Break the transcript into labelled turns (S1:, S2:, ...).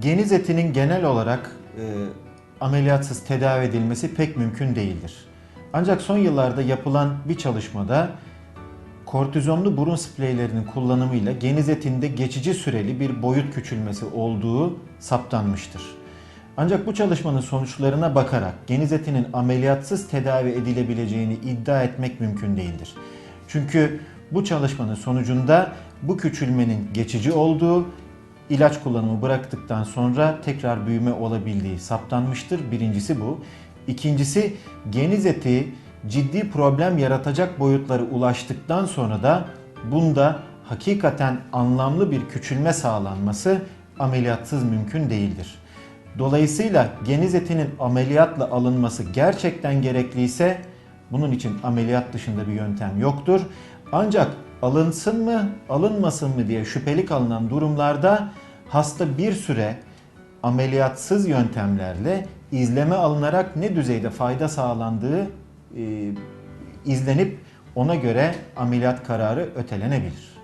S1: Geniz etinin genel olarak e, ameliyatsız tedavi edilmesi pek mümkün değildir. Ancak son yıllarda yapılan bir çalışmada kortizonlu burun spreylerinin kullanımıyla geniz etinde geçici süreli bir boyut küçülmesi olduğu saptanmıştır. Ancak bu çalışmanın sonuçlarına bakarak geniz etinin ameliyatsız tedavi edilebileceğini iddia etmek mümkün değildir. Çünkü bu çalışmanın sonucunda bu küçülmenin geçici olduğu, ilaç kullanımı bıraktıktan sonra tekrar büyüme olabildiği saptanmıştır. Birincisi bu. İkincisi geniz eti ciddi problem yaratacak boyutlara ulaştıktan sonra da bunda hakikaten anlamlı bir küçülme sağlanması ameliyatsız mümkün değildir. Dolayısıyla geniz etinin ameliyatla alınması gerçekten gerekliyse bunun için ameliyat dışında bir yöntem yoktur. Ancak alınsın mı, alınmasın mı diye şüpheli kalınan durumlarda hasta bir süre ameliyatsız yöntemlerle izleme alınarak ne düzeyde fayda sağlandığı e, izlenip ona göre ameliyat kararı ötelenebilir.